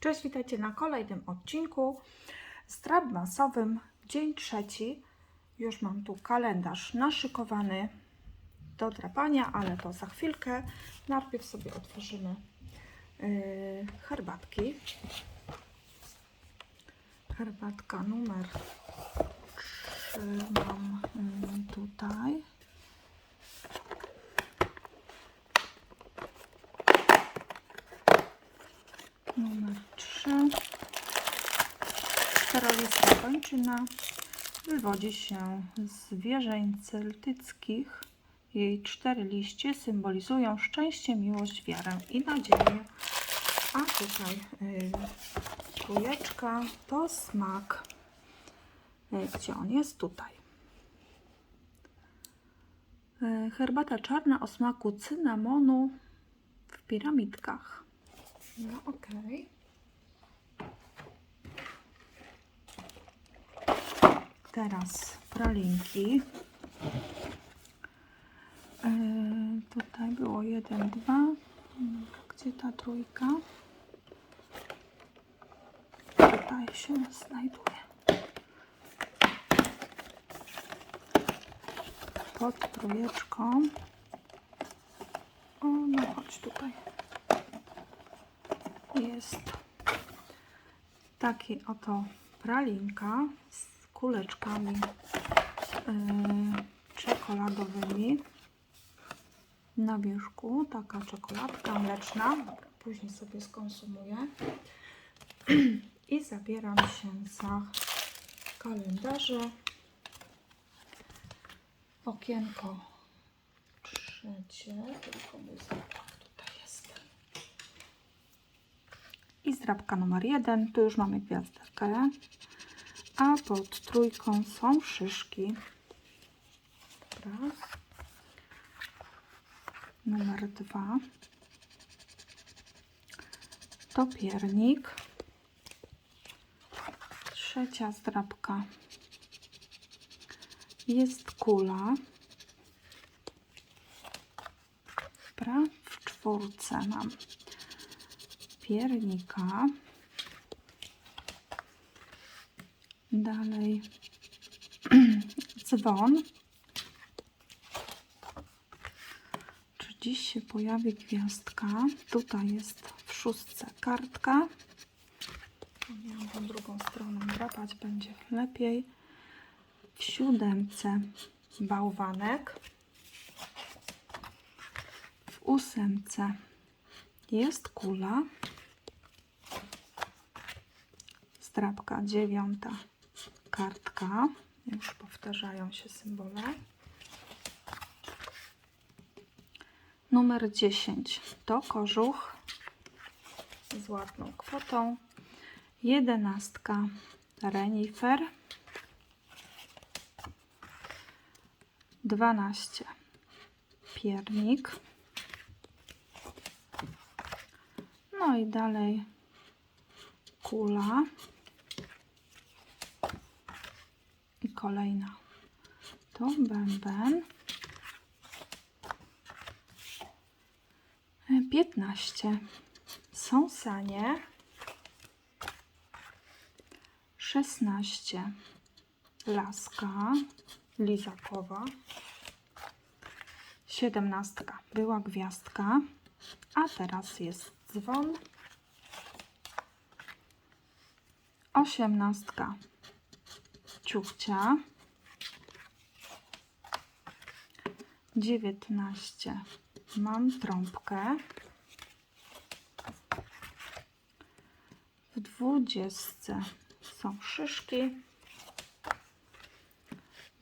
Cześć, witajcie na kolejnym odcinku z masowym. Dzień trzeci. Już mam tu kalendarz naszykowany do drapania, ale to za chwilkę. Najpierw sobie otworzymy yy, herbatki. Herbatka numer 3 mam yy, tutaj. Numer 3. Czterolista kończyna wywodzi się z wierzeń celtyckich. Jej cztery liście symbolizują szczęście, miłość, wiarę i nadzieję. A tutaj y, trójeczka to smak. Y, gdzie on jest? Tutaj. Y, herbata czarna o smaku cynamonu w piramidkach. No okej. Teraz pralinki. E, tutaj było jeden, dwa. Gdzie ta trójka? Tutaj się znajduje. Pod trójeczką. O, no chodź tutaj jest taki oto pralinka z kuleczkami yy, czekoladowymi na wierzchu. Taka czekoladka mleczna. Później sobie skonsumuję. I zabieram się za kalendarze. Okienko trzecie. Tylko mój tutaj jest. I zdrabka numer jeden. Tu już mamy gwiazdkę. A pod trójką są szyszki. Dobra. Numer dwa. To piernik. Trzecia zdrabka. Jest kula. Dobra. W czwórce mam piernika. Dalej dzwon. Czy dziś się pojawi gwiazdka? Tutaj jest w szóstce kartka. Miałam tą drugą stroną drapać, będzie lepiej. W siódemce bałwanek. W ósemce jest kula. Strapka dziewiąta, kartka. Już powtarzają się symbole. Numer 10 to kożuch z ładną kwotą. Jedenastka renifer. 12 piernik. No i dalej kula. I kolejna to bęben. 15 są sanie. 16 laska lizakowa. 17 była gwiazdka, a teraz jest dzwon. Osiemnastka ciuchcia. Dziewiętnaście mam trąbkę. W dwudziestce są szyszki.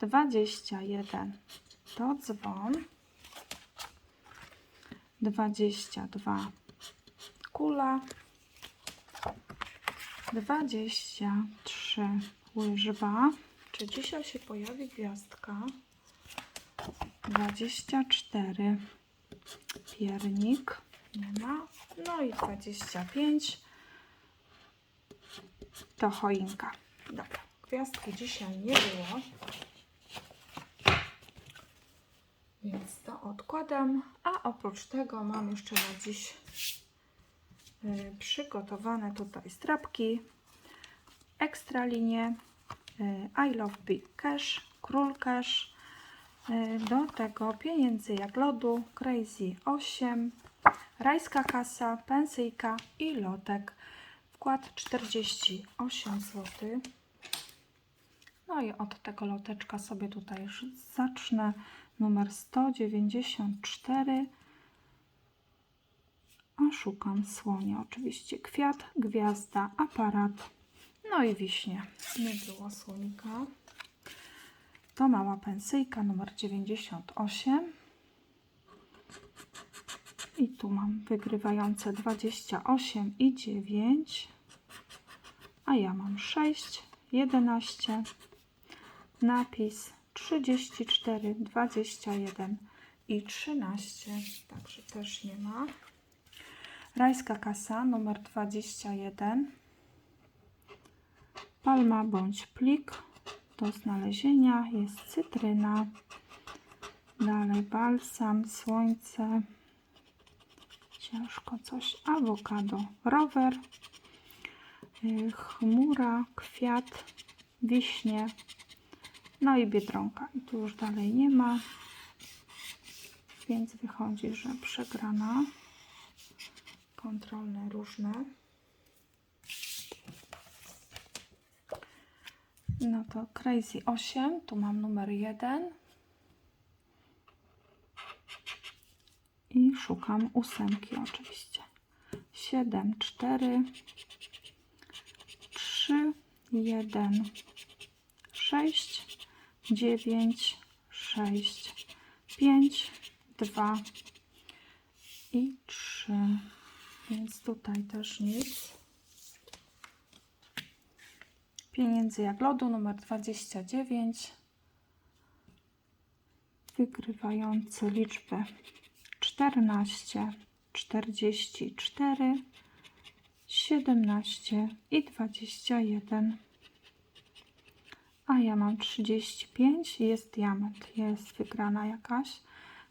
Dwadzieścia jeden to dzwon. Dwadzieścia dwa kula. 23 łyżwa. Czy dzisiaj się pojawi gwiazdka? 24 piernik. Nie ma. No i 25 to choinka. Dobra, gwiazdki dzisiaj nie było. Więc to odkładam. A oprócz tego mam jeszcze na dziś y, przygotowane tutaj strapki, ekstra linie, y, I Love Big Cash, Król Cash, y, do tego pieniędzy jak lodu, Crazy 8, rajska kasa, pensyjka i lotek. Wkład 48 zł. No i od tego loteczka sobie tutaj już zacznę. Numer 194. A szukam słonia. Oczywiście kwiat, gwiazda, aparat. No i wiśnie. Nie było słonika. To mała pensyjka numer 98. I tu mam wygrywające 28 i 9. A ja mam 6, 11, napis 34, 21 i 13. Także też nie ma. Rajska kasa numer 21. Palma bądź plik do znalezienia jest cytryna. Dalej balsam, słońce. Ciężko coś. Awokado, rower, y, chmura, kwiat, wiśnie, no i biedronka. I tu już dalej nie ma. Więc wychodzi, że przegrana. Kontrolne różne. No to Crazy 8. Tu mam numer 1. I szukam ósemki oczywiście. 7, 4, 3, 1, 6, 9, 6, 5, 2 i 3. Więc tutaj też nic. Pieniędzy jak lodu numer 29. Wygrywający liczbę 14, 44, 17 i 21. A ja mam 35, jest diament, jest wygrana jakaś.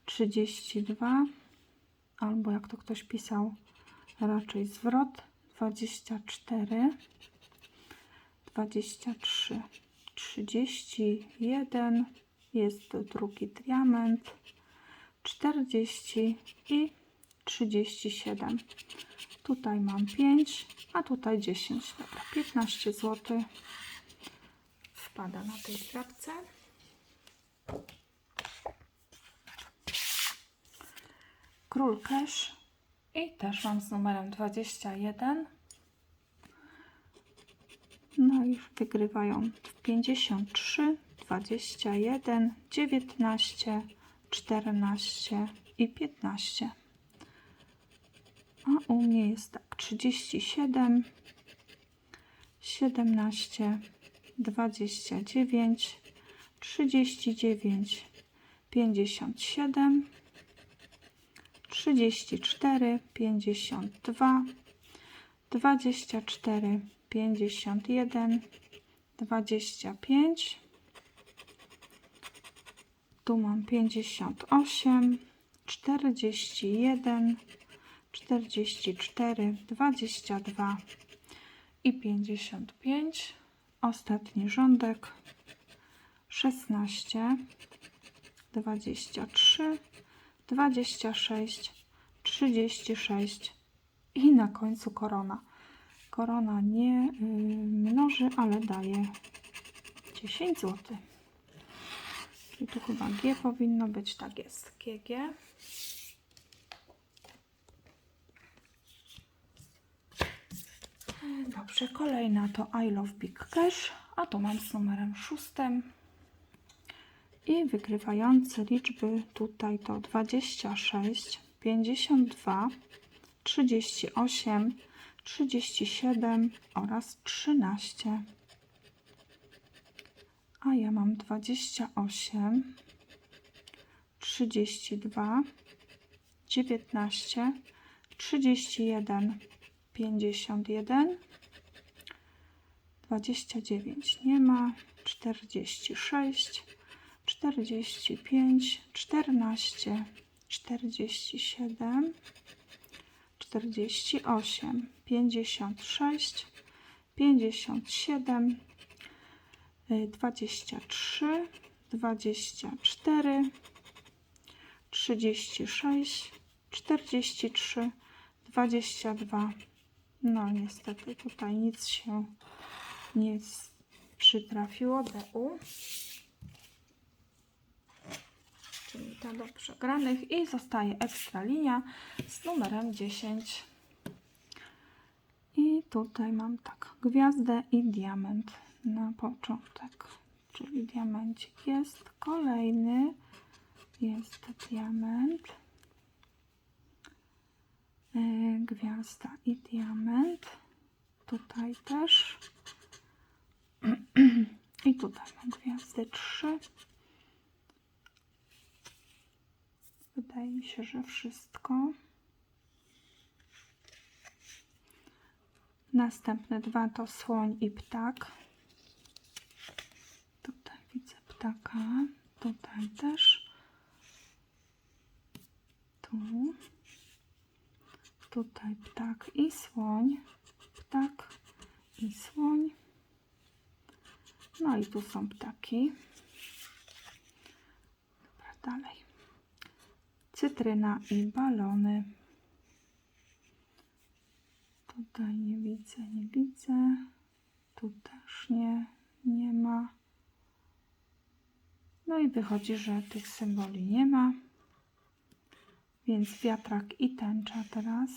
32, albo jak to ktoś pisał, raczej zwrot. 24, 23, 31, jest drugi diament. 40 i 37. Tutaj mam 5, a tutaj 10. Dobra, 15 zł wpada na tej klatce. Król Cash i też mam z numerem 21. No i wygrywają 53, 21, 19, 14 i 15. A u mnie jest tak 37, 17, 29, 39, 57, 34, 52, 24, 51, 25, tu mam 58, 41, 44, 22 i 55. Ostatni rządek 16, 23, 26, 36 i na końcu korona. Korona nie y, mnoży, ale daje 10 zł. I tu chyba G powinno być, tak jest, GG. Dobrze, kolejna to I Love Big Cash, a tu mam z numerem szóstym. I wygrywające liczby tutaj to 26, 52, 38, 37 oraz 13 a ja mam 28, 32, 19, 31, 51, 29 nie ma, 46, 45, 14, 47, 48, 56, 57, y, 23, 24, 36, 43, 22. No niestety tutaj nic się nie przytrafiło. DU. Czyli ta do przegranych i zostaje ekstra linia z numerem 10. I tutaj mam tak, gwiazdę i diament na początek. Czyli diamencik jest kolejny. Jest diament. Yy, Gwiazda i diament. Tutaj też. I tutaj mam gwiazdy 3. Wydaje mi się, że wszystko. Następne dwa to słoń i ptak. Tutaj widzę ptaka. Tutaj też. Tu. Tutaj ptak i słoń. Ptak i słoń. No i tu są ptaki. Dobra, dalej. Cytryna i balony. Tutaj nie widzę, nie widzę. Tu też nie, nie ma. No i wychodzi, że tych symboli nie ma. Więc wiatrak i tęcza teraz.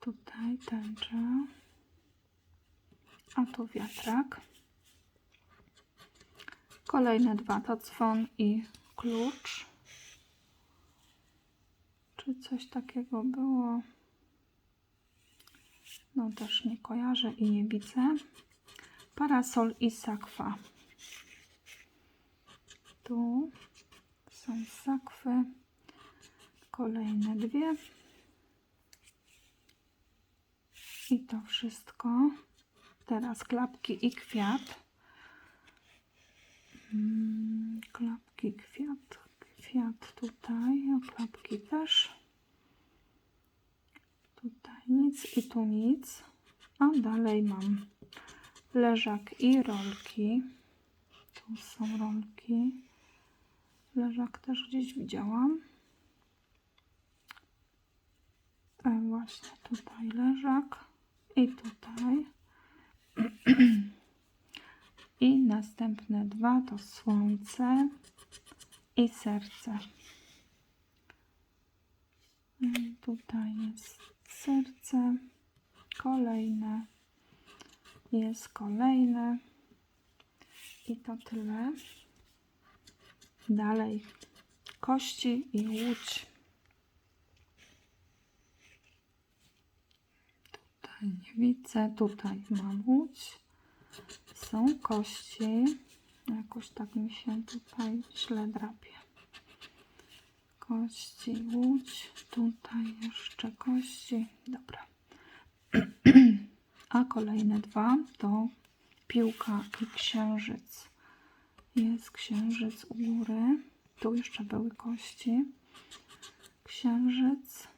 Tutaj tęcza. A tu wiatrak. Kolejne dwa to dzwon i klucz. Czy coś takiego było? No też nie kojarzę i nie widzę. Parasol i sakwa. Tu są sakwy. Kolejne dwie. I to wszystko. Teraz klapki i kwiat. Mm, Klapki, kwiat, kwiat tutaj, a klapki też. Tutaj nic i tu nic. A dalej mam leżak i rolki. Tu są rolki. Leżak też gdzieś widziałam. E, właśnie tutaj leżak i tutaj. I następne dwa to słońce i serce. Tutaj jest serce. Kolejne. Jest kolejne. I to tyle. Dalej kości i łódź. Tutaj nie widzę. Tutaj mam łódź. Są kości. Jakoś tak mi się tutaj źle drapie. Kości, łódź. Tutaj jeszcze kości. Dobra. A kolejne dwa to piłka i księżyc. Jest księżyc u góry. Tu jeszcze były kości. Księżyc.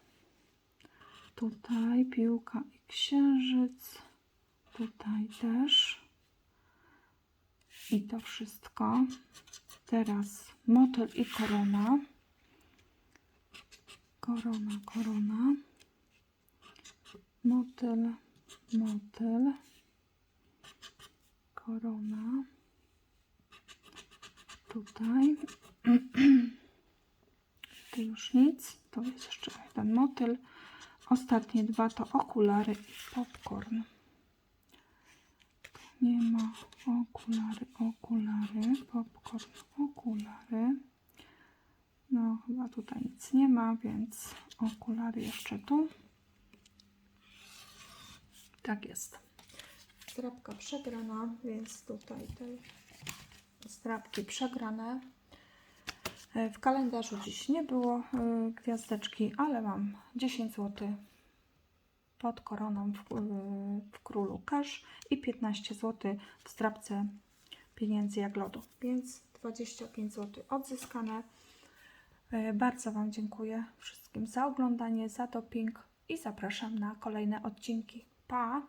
Tutaj piłka i księżyc. Tutaj też. I to wszystko. Teraz motyl i korona. Korona, korona. Motyl, motyl. Korona. Tutaj. Tu już nic. To jest jeszcze jeden motyl. Ostatnie dwa to okulary i popcorn. Nie ma okulary, okulary, popcorn, okulary. No, chyba tutaj nic nie ma, więc okulary jeszcze tu. Tak jest. Strapka przegrana, więc tutaj te strapki przegrane. E, W kalendarzu dziś nie było e, gwiazdeczki, ale mam 10 zł pod koroną w, w królu cash i 15 zł w strapce pieniędzy jak lodu. Więc 25 zł odzyskane. E, Bardzo Wam dziękuję wszystkim za oglądanie, za doping i zapraszam na kolejne odcinki. Pa!